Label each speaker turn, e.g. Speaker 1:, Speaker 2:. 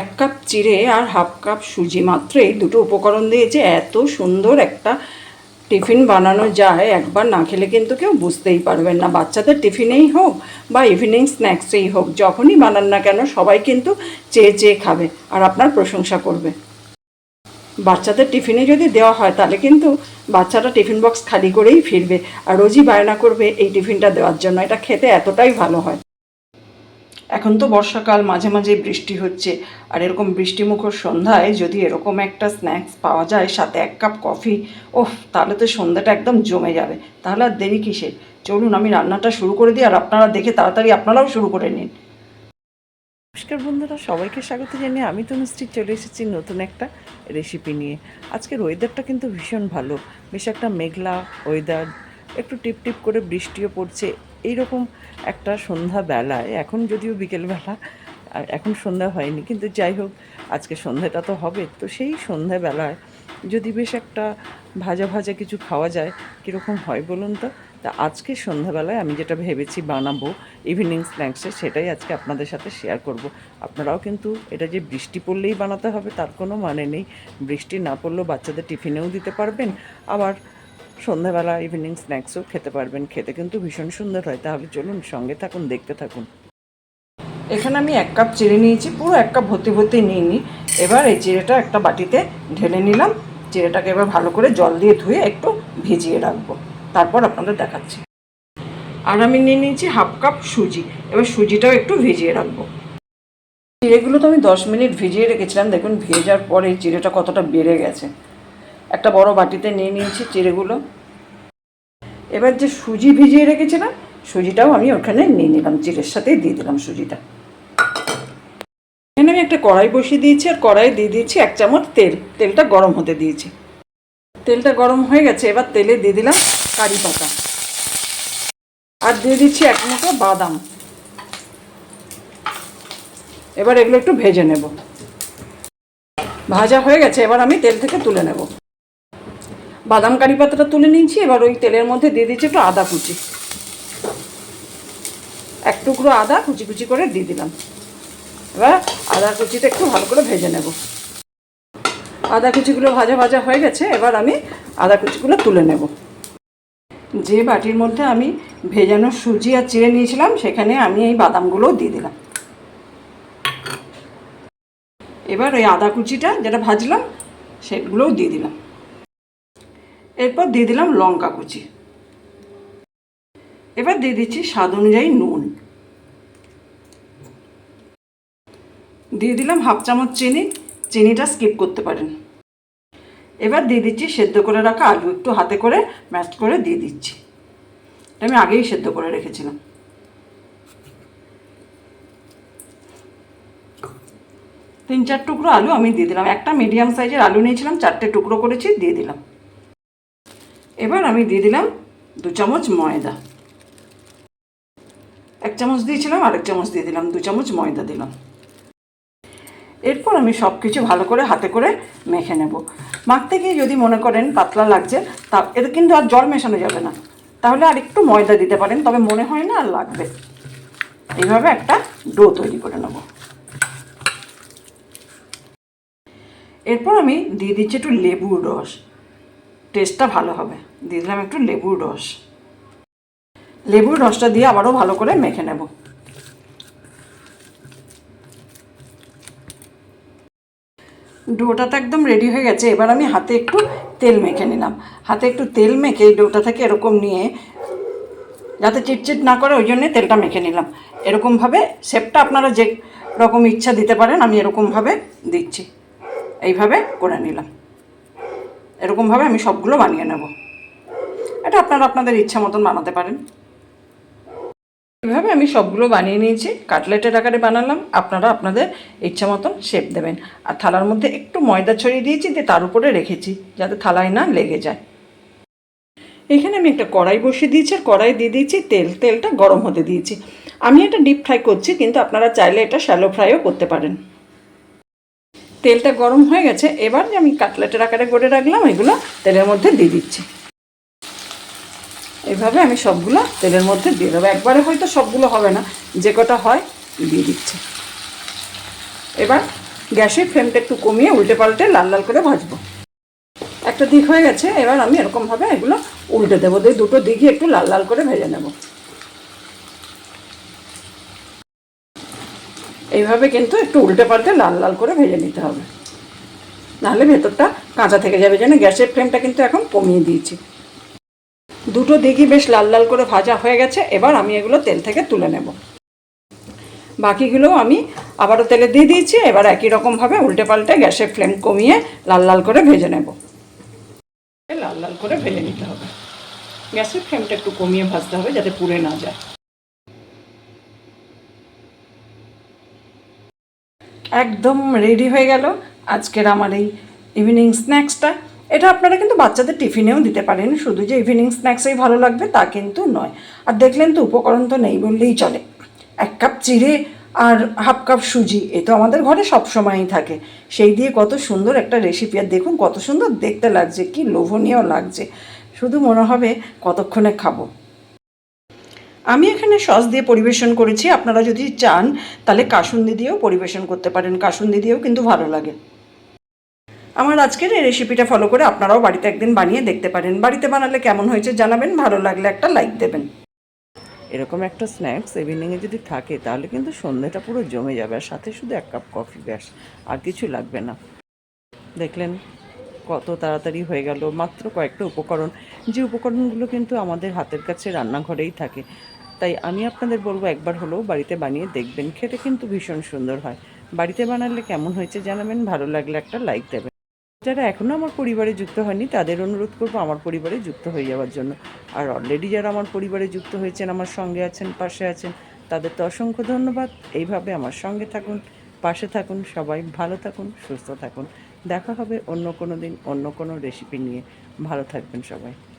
Speaker 1: এক কাপ চিড়ে আর half cup সুজি মাত্র। এই দুটো উপকরণ দিয়ে যে এত সুন্দর একটা টিফিন বানানো যায়, একবার না খেলে কিন্তু কেউ বুঝতেই পারবেন না। বাচ্চাদের টিফিনেই হোক বা ইভিনিং স্ন্যাক্সেই হোক, যখনই বানান না কেন সবাই কিন্তু চেয়ে চেয়ে খাবে আর আপনার প্রশংসা করবে। বাচ্চাদের টিফিনে যদি দেওয়া হয়, তাহলে কিন্তু বাচ্চাটা টিফিন বক্স খালি করেই ফিরবে আর রোজই বায়না করবে এই টিফিনটা দেওয়ার জন্য। এটা খেতে এতটাই ভালো হয়। এখন তো বর্ষাকাল, মাঝে মাঝে বৃষ্টি হচ্ছে। আর এরকম বৃষ্টিমুখর সন্ধ্যায় যদি এরকম একটা স্ন্যাক্স পাওয়া যায়, সাথে এক কাপ কফি ওফ তাহলে তো সন্ধ্যাটা একদম জমে যাবে। তাহলে আর দেরি কিসের? চলুন, আমি রান্নাটা শুরু করে দিই, আর আপনারা দেখে তাড়াতাড়ি আপনারাও শুরু করে নিন।
Speaker 2: নমস্কার বন্ধুরা, সবাইকে স্বাগত জানিয়ে আমি তো মিষ্টি চলে এসেছি নতুন একটা রেসিপি নিয়ে। আজকের ওয়েদারটা কিন্তু ভীষণ ভালো। বেশ একটা মেঘলা ওয়েদার একটু টিপ টিপ করে বৃষ্টিও পড়ছে। এইরকম একটা সন্ধ্যা বেলায় এখন যদিও বিকেলবেলা এখন সন্ধ্যা হয়নি, কিন্তু যাই হোক, আজকে সন্ধ্যাটা তো হবে, তো সেই সন্ধ্যাবেলায় যদি বেশ একটা ভাজা ভাজা কিছু খাওয়া যায়, কীরকম হয় বলুন তো? তা আজকে সন্ধ্যাবেলায় আমি যেটা ভেবেছি বানাবো ইভিনিং স্ন্যাক্সে সেটাই আজকে আপনাদের সাথে শেয়ার করব। আপনারাও কিন্তু এটা যে বৃষ্টি পড়লেই বানাতে হবে, তার কোনো মানে নেই। বৃষ্টি না পড়লেও বাচ্চাদের টিফিনেও দিতে পারবেন। আবার সন্ধ্যাবেলা ইভিনিং স্ন্যাক্সও খেতে পারবেন খেতে, কিন্তু ভীষণ সুন্দর হয়। তাহলে চলুন সঙ্গে থাকুন, দেখতে থাকুন।
Speaker 1: এখানে আমি এক কাপ চিড়ে নিয়েছি, পুরো এক কাপ ভর্তি ভর্তি নিয়ে নিই এবার এই চিড়েটা একটা বাটিতে ঢেলে নিলাম। চিড়েটাকে এবার ভালো করে জল দিয়ে ধুয়ে একটু ভিজিয়ে রাখব। তারপর আপনাদের দেখাচ্ছি। আর আমি নিয়ে নিয়েছি হাফ কাপ সুজি। এবার সুজিটাও একটু ভিজিয়ে রাখব। চিড়েগুলো তো আমি দশ মিনিট ভিজিয়ে রেখেছিলাম। দেখুন, ভেজার পরে চিড়েটা কতটা বেড়ে গেছে। একটা বড় বাটিতে নিয়ে নিয়েছি চিড়েগুলো। এবার যে সুজি ভিজিয়ে রেখেছিলাম, সুজিটাও আমি ওখানে নিয়ে নিলাম, চিড়ের সাথেই দিয়ে দিলাম সুজিটা। এখানে আমি একটা কড়াই বসিয়ে দিয়েছি, আর কড়াই দিয়ে দিয়েছি এক চামচ তেল। তেলটা গরম হতে দিয়েছি। তেলটা গরম হয়ে গেছে, এবার তেলে দিয়ে দিলাম কারি পাতা। আর দিয়ে দিচ্ছি এক মুঠো বাদাম। এবার এগুলো একটু ভেজে নেব। ভাজা হয়ে গেছে, এবার আমি তেল থেকে তুলে নেব। বাদাম কারি পাতাটা তুলে নিয়েছি, এবার ওই তেলের মধ্যে দিয়ে দিচ্ছি একটু আদা কুচি। এক টুকরো আদা কুচি কুচি করে দিয়ে দিলাম। এবার আদা কুচিটা একটু ভালো করে ভেজে নেব। আদা কুচিগুলো ভাজা ভাজা হয়ে গেছে, এবার আমি আদা কুচিগুলো তুলে নেব। যে বাটির মধ্যে আমি ভেজানো সুজি আর চিড়ে নিয়েছিলাম, সেখানে আমি এই বাদামগুলোও দিয়ে দিলাম। এবার ওই আদা কুচিটা যেটা ভাজলাম, সেগুলোও দিয়ে দিলাম। এরপর দিয়ে দিলাম লঙ্কা কুচি। এবার দিয়ে দিচ্ছি স্বাদ অনুযায়ী নুন। দিয়ে দিলাম হাফ চামচ চিনি, চিনিটা স্কিপ করতে পারেন। এবার দিয়ে দিচ্ছি সেদ্ধ করে রাখা আলু একটু হাতে করে ম্যাশ করে দিয়ে দিচ্ছি। এটা আমি আগেই সেদ্ধ করে রেখেছিলাম। তিন চার টুকরো আলু আমি দিয়ে দিলাম। একটা মিডিয়াম সাইজের আলু নিয়েছিলাম, চারটে টুকরো করেছি, দিয়ে দিলাম। এবার আমি দিয়ে দিলাম দু চামচ ময়দা। এক চামচ দিয়েছিলাম, আরেক চামচ দিয়ে দিলাম, দু চামচ ময়দা দিলাম। এরপর আমি সব কিছু ভালো করে হাতে করে মেখে নেব। মাখতে গিয়ে যদি মনে করেন পাতলা লাগছে, তা এতে কিন্তু আর জল মেশানো যাবে না। তাহলে আর একটু ময়দা দিতে পারেন, তবে মনে হয় না আর লাগবে। এইভাবে একটা ডো তৈরি করে নেব। এরপর আমি দিয়ে দিচ্ছি একটু লেবুর রস। টেস্টটা ভালো হবে। দিয়ে দিলাম একটু লেবুর রস। লেবুর রসটা দিয়ে আবারও ভালো করে মেখে নেব। ডোটা তো একদম রেডি হয়ে গেছে। এবার আমি হাতে একটু তেল মেখে নিলাম। হাতে একটু তেল মেখে ডোটা থেকে এরকম নিয়ে, যাতে চিটচিট না করে, ওই জন্যে তেলটা মেখে নিলাম। এরকমভাবে শেপটা আপনারা যে রকম ইচ্ছা দিতে পারেন, আমি এরকমভাবে দিচ্ছি। এইভাবে করে নিলাম। এরকমভাবে আমি সবগুলো বানিয়ে নেব। এটা আপনারা আপনাদের ইচ্ছা মতন বানাতে পারেন। এভাবে আমি সবগুলো বানিয়ে নিয়েছি, কাটলেটের আকারে বানালাম, আপনারা আপনাদের ইচ্ছা মতন শেপ দেবেন। আর থালার মধ্যে একটু ময়দা ছড়িয়ে দিয়েছি, দিয়ে তার উপরে রেখেছি, যাতে থালায় না লেগে যায়। এখানে আমি একটা কড়াই বসিয়ে দিয়েছি, আর কড়াই দিয়ে দিয়েছি তেল। তেলটা গরম হতে দিয়েছি। আমি এটা ডিপ ফ্রাই করছি, কিন্তু আপনারা চাইলে এটা শ্যালো ফ্রাইও করতে পারেন। তেলটা গরম হয়ে গেছে, এবার যে আমি কাটলেটের আকারে করে রাখলাম, এগুলো তেলের মধ্যে দিয়ে দিচ্ছি। এভাবে আমি সবগুলো তেলের মধ্যে দিয়ে দেবো। একবারে হয়তো সবগুলো হবে না, যে কটা হয় দিয়ে দিচ্ছি। এবার গ্যাসের ফ্লেমটা একটু কমিয়ে উল্টে পাল্টে লাল লাল করে ভাজবো। একটা দিক হয়ে গেছে, এবার আমি এরকমভাবে এগুলো উল্টে দেবো। দিয়ে দুটো দিকই একটু লাল লাল করে ভেজে নেব। এইভাবে কিন্তু একটু উল্টে পাল্টে লাল লাল করে ভেজে নিতে হবে। নাহলে ভেতরটা কাঁচা থেকে যাবে যেন গ্যাসের ফ্লেমটা কিন্তু এখন কমিয়ে দিয়েছি। দুটো দিকই বেশ লাল লাল করে ভাজা হয়ে গেছে, এবার আমি এগুলো তেল থেকে তুলে নেব। বাকিগুলো আমি আবারও তেলে দিয়ে দিয়েছি, এবার একই রকমভাবে উল্টে পাল্টে গ্যাসের ফ্লেম কমিয়ে লাল লাল করে ভেজে নেব। লাল লাল করে ভেজে নিতে হবে। গ্যাসের ফ্লেমটা একটু কমিয়ে ভাজতে হবে যাতে পুড়ে না যায়। একদম রেডি হয়ে গেল। আজকের আমার এই ইভিনিং স্ন্যাক্সটা এটা আপনারা কিন্তু বাচ্চাদের টিফিনেও দিতে পারেন। শুধু যে ইভিনিং স্ন্যাক্সেই ভালো লাগবে তা কিন্তু নয়। আর দেখলেন তো উপকরণ তো নেই বললেই চলে। এক কাপ চিড়ে আর হাফ কাপ সুজি, এ তো আমাদের ঘরে সব সময়ই থাকে। সেই দিয়ে কত সুন্দর একটা রেসিপি আর দেখুন কত সুন্দর দেখতে লাগছে, কি লোভনীয় লাগছে। শুধু মনে হবে কতক্ষণে খাব। আমি এখানে সস দিয়ে পরিবেশন করেছি। আপনারা যদি চান, তাহলে কাসুন্দি দিয়েও পরিবেশন করতে পারেন। কাসুন্দি দিয়েও কিন্তু ভালো লাগে। আমার আজকের এই রেসিপিটা ফলো করে আপনারাও বাড়িতে একদিন বানিয়ে দেখতে পারেন। বাড়িতে বানালে কেমন হয়েছে জানাবেন, ভালো লাগলে একটা লাইক দেবেন।
Speaker 2: এরকম একটা স্ন্যাক্স ইভিনিংয়ে যদি থাকে, তাহলে কিন্তু সন্ধ্যেটা পুরো জমে যাবে। আর সাথে শুধু এক কাপ কফি ব্যাস, আর কিছু লাগবে না। দেখলেন কত তাড়াতাড়ি হয়ে গেল। মাত্র কয়েকটা উপকরণ। যে উপকরণগুলো কিন্তু আমাদের হাতের কাছে রান্নাঘরেই থাকে। তাই আমি আপনাদের বলব একবার হলেও বাড়িতে বানিয়ে দেখবেন, খেতে কিন্তু ভীষণ সুন্দর হয়। বাড়িতে বানালে কেমন হয়েছে জানাবেন, ভালো লাগলে একটা লাইক দেবেন। যারা এখনও আমার পরিবারে যুক্ত হয়নি, তাদের অনুরোধ করব আমার পরিবারে যুক্ত হয়ে যাওয়ার জন্য। আর অলরেডি যারা আমার পরিবারে যুক্ত হয়েছেন, আমার সঙ্গে আছেন, পাশে আছেন, তাদের তো অসংখ্য ধন্যবাদ। এইভাবে আমার সঙ্গে থাকুন, পাশে থাকুন, সবাই ভালো থাকুন, সুস্থ থাকুন। দেখা হবে অন্য কোনো দিন, অন্য কোনো রেসিপি নিয়ে। ভালো থাকবেন সবাই।